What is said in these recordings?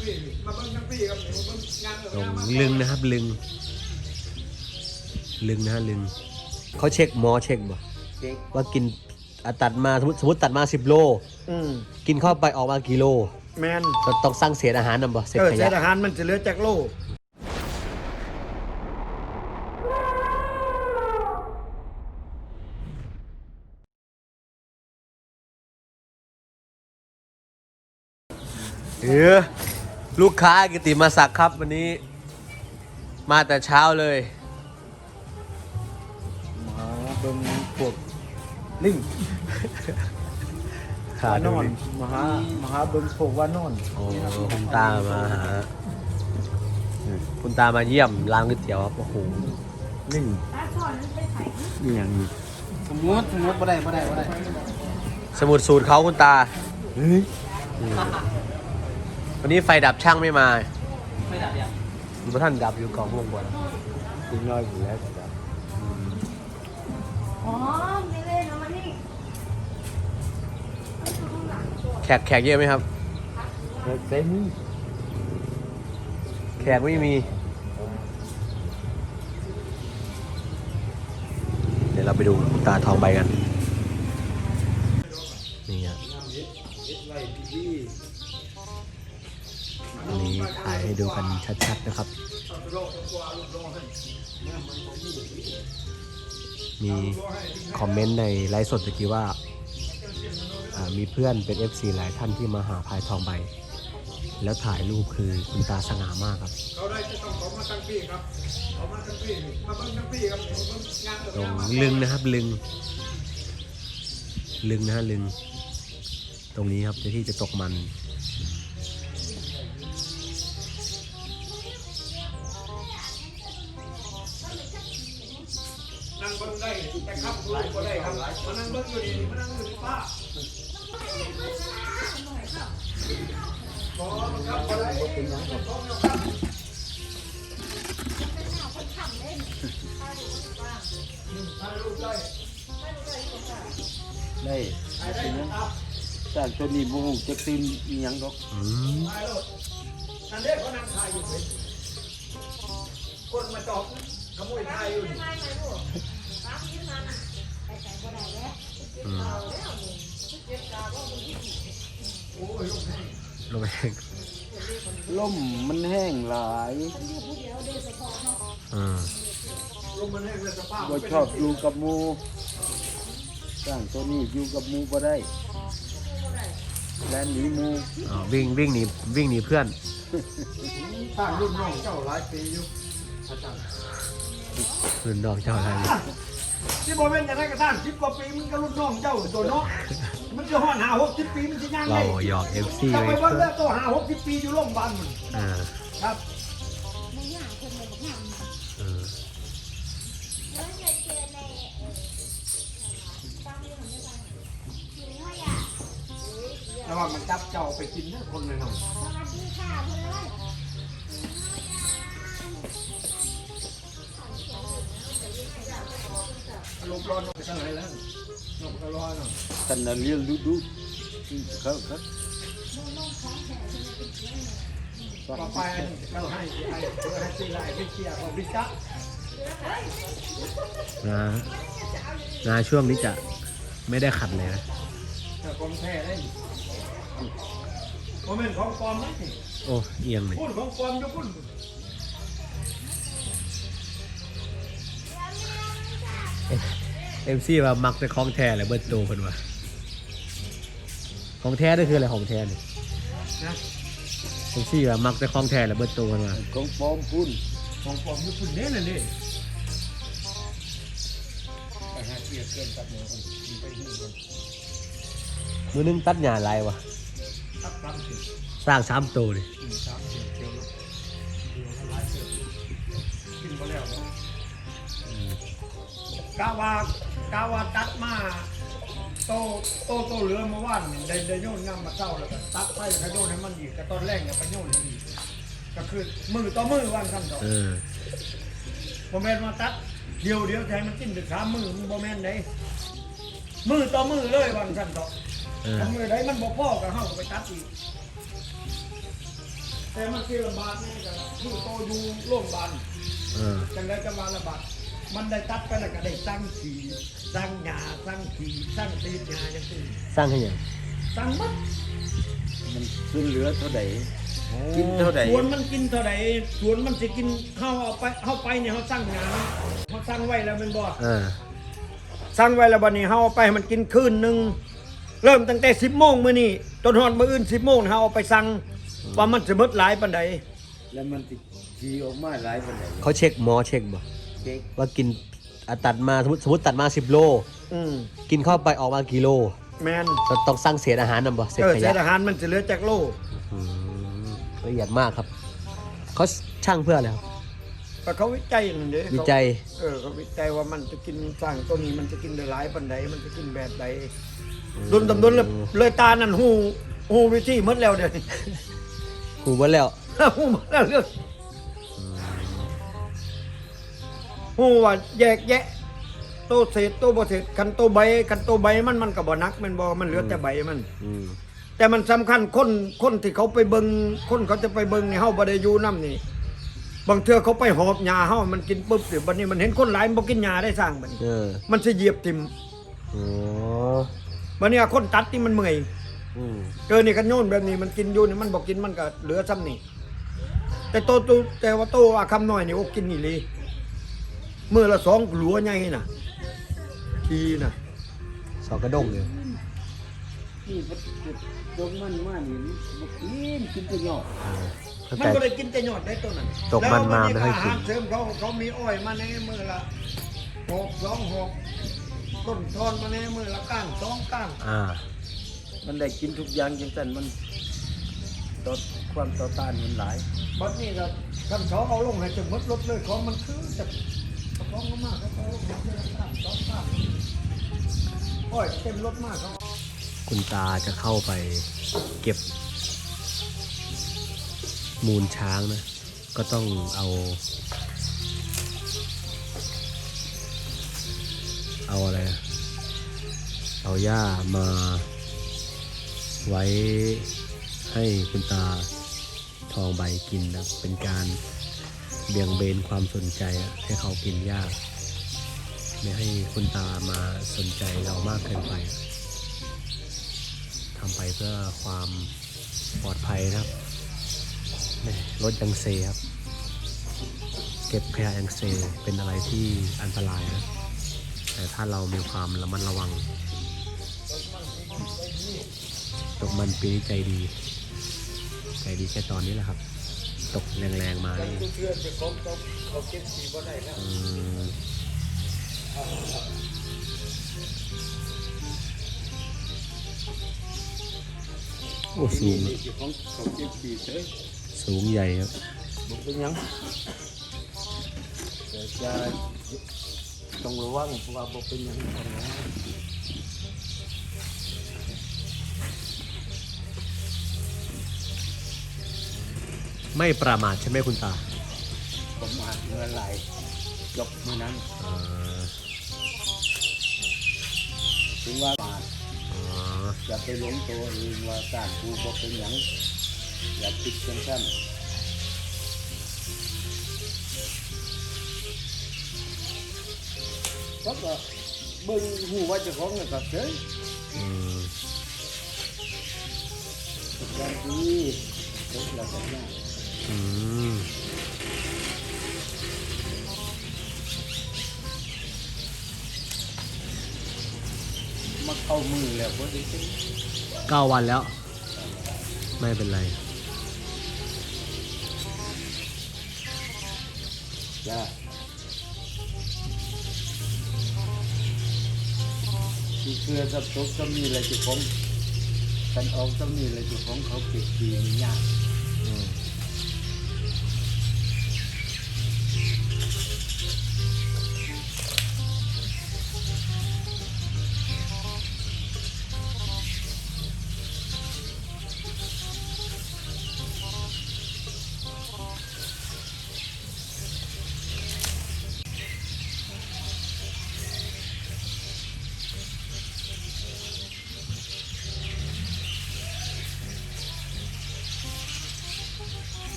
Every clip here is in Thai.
พี่มาเบิ้งทั้งพี่ครับมาเบิ้งงานเออตรงงานมาลึงนะครับลึง ลึงนะฮะลึง เขาเช็คหมอเช็คบ่เด็กว่ากินอะตัดมาสมมติสมมติตัดมา 10 โล อืมกินเข้าไปออกมากี่โลแมนต้องต้องสร้างเศษอาหารนำบ่เศษเออขเศยะษอาหารมันจะเหลือจากโลกเออ ลูกค้ากิติมาศักดิ์ครับ วันนี้มาแต่เช้าเลยมาเบิ่งพวกลิงขาว่านดูอนดิมาหามาหาเบิ่งพวกว่านอนโอ้คุณตามาหาคุณตามาเยี่ยมร้านก๋วยเตี๋ยวครับโอ้โหลิงนี่อย่างนี้สมมติสมมติบ่ได้บ่ได้บ่ได้สมุดสูตรเขาคุณตาเฮ้ย วันนี้ไฟดับช่างไม่มาไม่ดับอย่างพระท่านดับอยู่กองวงบนกินน้อยอยู่แล้วครับอ๋อไม่เล่นนะมันนี่แขกแขกเยอะไหมครับ เต็มแขกไม่มี เดี๋ยวเราไปดูคุณตาทองใบกันนี่ ถ่ายให้ดูกันชัดๆนะครับ มีคอมเมนต์ในไลฟ์สดตะกี้ว่า มีเพื่อนเป็น FC หลายท่านที่มาหาพายทองใบ แล้วถ่ายรูปคือคุณตาสง่ามากครับเขาได้จะต้องเขามาทั้งพี่ครับเขามาทั้งลึงนะครับลึง ลึงนะฮะลึง ตรงนี้ครับที่จะตกมัน ได้ครับมานั่งเบิ้งอยู่นี่มานั่งอยู่นี่ป้าขอครับก็ได้ได้เป็นยังจากตัวนี้บ่ฮู้จักตื่นอีหยังดอกอืมถ่ายรถนั่นเด็กเขานั่งถ่ายอยู่เห็นคนมาจอบขโมยถ่ายอยู่นี่อืม โอ้ยลูก แม่ลงไปลมมันแห้งหลายอืมลงมาแห้งเลยสภาพบ่ชอบอยู่กับหมู่สร้างตัวนี้อยู่กับหมู่บ่ได้แลนหนีหมู่อ๋อวิ่งวิ่งหนีวิ่งหนีเพื่อน สร้างรุ่นน้องเจ้าหลายปีอยู่อาจารย์คืนดอกเจ้าอะไร ที่บอกเป็นอย่างไรก็สร้างสิบกว่าปีมันก็รุ่นน้องเจ้าตัวเนาะมันจะห้อนหาหกสิบปีมันจะย่างเราไงหยอกเอฟซีถ้าไปไปวันเลิกตัวหาหกสิบปีอยู่โรงพยาบาลมันอ่าครับไม่อยากคนเลยบอกงามเออแล้วเคยเจอในเออตามที่ผมได้ฟังจริงว่าอยากระหว่างมันจับเจ้าไปกินนะคนเลยเนาะส อารมณ์ร้อนไปทางไหนแล้วนกกระร้อนเนาะท่านน่ะเรียนรู้ดูเขาเขาต่อไปเราให้ไอ้เพื่อให้ตีไรให้เชียร์ของพิจ๊ะนะนาช่วงนี้จะไม่ได้ขัดเลยนะแต่ของแท้ได้โมเมนต์ของปลอมไหมโอ้เอียงเลยพูดของปลอมอยู่พูด เอฟซีว่ามักแต่ของแท้เลยเบิร์ตโตเพิ่นว่าของแท้นี่คืออะไรของแท้นี่นะเอฟซีว่ามักแต่ของแท้เลยเบิร์ตโตเพิ่นว่าของปลอมพุ่นของปลอมอยู่พูดเน้นน่ะนี่ไปหาเชียร์เกินกับเนื้อคนไปหิ้งกันมือนึงตัดหญ้าลายวะตับตามสิสร้างสามโตดิกินสามสิบเดียวเนาะเดียวละหลายเสือกินไปแล้วเนาะกาวา กาวาตัดมาโตโตโตเหลือมาว่านนี่ได้ได้โยนงามมาเจ้าแล้วก็ตัดไปแล้วก็โยนให้มันอีกก็ตอนแรกเนี่ยไปโยนให้อีกก็คือมือต่อมือวันขั้นต่อเอมเมนมาตัดเดียวเดียวใจมันกินถึงสามมือมันโมเมนไหนมือต่อมือเลยวันขั้นต่อทำมือไหนมันบ่พ่อกับเฮาก็ไปตัดอีก แต่มันคือระบาดนี่ก็คือโตอยู่โรงพยาบาลเออจังได้จะมาระบาด มันได้ตัดไปแล้วก็ได้ตั้งขี่ตั้งหญ้าตั้งขี่ตั้งตีนหญ้าอย่างนี้สร้างให้ยังตั้งมัดมันขึ้นเหลือเท่าใดกินเท่าใดสวนมันกินเท่าไหร่สวนมันสิกินเฮาเอาไปเฮาไปเนี่ยเฮาสั่งหญ้าเฮาสั่งไว้แล้วแมันบ่เออสั่งไว้แล้วบัดนี้เฮาเอาไปให้มันกินคืนหนึงเริ่มตั้งแต่10โมงมื้อนี้จนฮอดมื้ออื่น10โมงเฮาเอาไปสั่งว่ามันสิเบิดหลายปานใดแล้วมันสิขี่ออกมาหลายปานใดเขาเช็คหมอเช็คบ่ เค้กว่ากินอะตัดมาสมมติสมมติตัดมา 10 โล อืมกินเข้าไปออกมากี่โลแม่นเราต้องสร้างเศษอาหารนำบ่เศษเออขเศยะษอาหารมันจะเหลือจากโลอืมละเอียดมากครับเขาช่างเพื่ออะไรครับ ก็เขาวิจัยนั่นเด้วิจัยเออเขาวิจัยว่ามันจะกินสร้างตัวนี้มันจะกินได้หลายปานใดมันจะกินแบบใดดุนตำดุนเลยเลยตานั่นหูหูวิธีหมดแล้วเดี๋ยวนี้กูว่าแล้ว หูหมดแล้วเรื่อง หูว่าแยกแยะ โตเศษโตบ่เศษคันโตใบคันโตใบมันมันก็บ่หนักแมันบ่มันเหลือแต่ใบมัน อืมแต่มันสำคัญคนคนที่เขาไปเบิงคนเขาจะไปเบิงในเฮาบ่ได้อยู่นํนี่ บางเทื่อเขาไปหอบหญ้าเฮามันกินปุ๊บสิบัดนี้มันเห็นคนหลายมันบ่กินหญ้าได้สร้างบัดนี้เออมันสิเหยียบทิ่มอ๋อบัดนี้คนตัดที่มันเมื่อยอืมเกินนี่กันโยนแบบนี้มันกินอยู่นี่มันบ่กินมันก็เหลือซ้ำนี่แต่โตโตแต่ว่าโตอาคำน้อยนี่โอ้กินนี่เลย มื้อละสองหลัวใหญ่น่ะ ทีน่ะสองกระด้งเลยนี่มันตกมันมานี่บ่กินกินแต่ยอดเออเข้ามัใจนก็ได้กินแต่ยอดได้ตัวนั้นตกมันมาไม่ค่อยกินแล้ววัอาหารเสริมเขาเขามีอ้อยมาในมือละหกสองหกต้นทอนมาในมือละก้างสองก้างอ่า มันได้กินทุกอย่างจังซั่นมันต่อความต่อต้านมันหลายบัดนี้ก็คำเขาเอาลงให้จนหมดรถเลยของมันคือจะ คุณตาจะเข้าไปเก็บ มูลช้างนะ ก็ต้องเอา เอาอะไร เอาหญ้ามา ไว้ให้คุณตาทองใบกินนะเป็นการ เบี่ยงเบนความสนใจอะให้เขากินหญ้าไม่ให้คุณตามาสนใจเรามากเกินไปทำไปเพื่อความปลอดภัยนะครับแหม่รถยังเซครับ เก็บขยะยังเซเป็นอะไรที่อันตรายนะ แต่ถ้าเรามีความระมัดระวังตกมันปีนี้ใจดี ใจดีแค่ตอนนี้แหละครับ ตกแรงๆมานี่เพื่อนจะของเขาเขาเก็บสีบ่ได้แล้วอืมโอ้สูง นี่ของเขาเก็บปีเด้อสูงใหญ่ครับบ่เป็นหยังแต่จะต้องระวังเพราะว่าบ่เป็นหยังต้องระวัง ไม่ประมาทใช่ไหมคุณตาประมาทเมื่อไหร่จบมื้อนั้นอ่าถึงว่าประมาทอ๋ออย่าไปหลงตัวเองว่าสร้างกูบ่เป็นหยังอย่าคิดจังซั่นก็ก็เบิ่งหูว่าเจ้าของน่ะก็เฉยอืมบางทีตกแล้วก็ยากอืม มาเข้ามือแล้วบ่ได้เป็นเก้าวันแล้ว ไม่เป็นไรจ้าที่เพื่อสับตกก็มีอะไรจะของกันออกก็มีอะไรจะของเขาเก็บดีมันยากอืม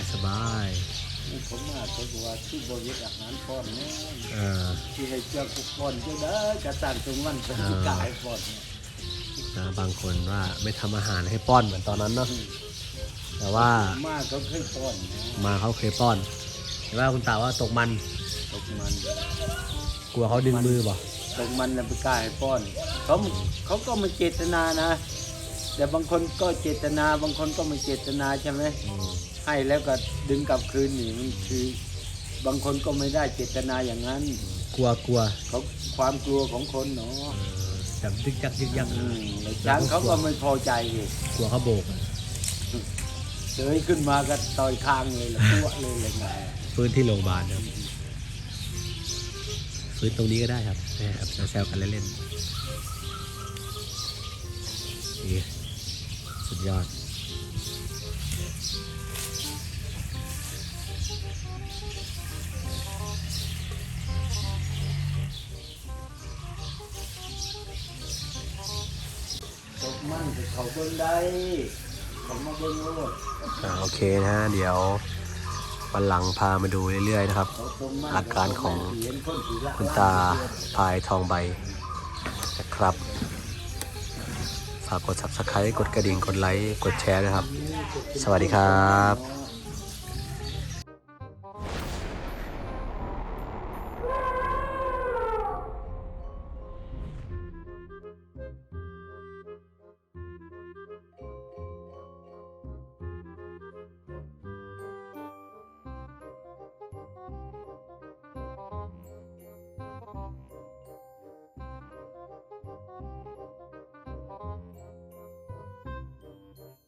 ายสบายผมมาเขาบอกว่าที่บริษัทอาหารป้อนเนี่ยๆเออที่ให้เจ้ากุกป้อนเจ้าเด้อกระตันตรงมันเป็นที่กายป้อนเนี่ยนะบางคนว่าไม่ทำอาหารให้ป้อนเหมือนตอนนั้นเนาะแต่ว่ามาเขาเคยป้อนนะมาเขาเคยป้อนแต่ว่าคุณตาว่าตกมันตกมัน กลัวเขาดึงมือบ่ตรงมันน่ะไปกล้าให้ป้อนเขาเขาก็ไม่เจตนานะ แต่บางคนก็เจตนาบางคนก็ไม่เจตนาใช่ไหมอืม ให้แล้วก็ดึงกลับคืนนี่มันคือบางคนก็ไม่ได้เจตนาอย่างนั้นกลัวกลัวเขาความกลัวของคนเนาะเออจับยึกยักยึกยักอืมแล้วช้างเขาก็ไม่พอใจอีกกลัวเขาโบกเสยขึ้นมาก็ต่อยคางเลยละพวกเลยเลยไงฟื้นที่โรงพยาบาลครับฟื้นตรงนี้ก็ได้ครับนะครับแซวๆกันเล่นๆนี่สุดยอด เขาเบิ้งได้เขามาเบิ้งโลดอ่าโอเคนะฮะเดี๋ยววันหลังพามาดูเรื่อยๆนะครับ เขาตรงมันอาการของ เห็นคนสีละคุณตาพายทองใบนะครับ ฝากกด subscribe กดกระดิ่ง กดไลค์ กดแชร์นะครับ สวัสดีครับ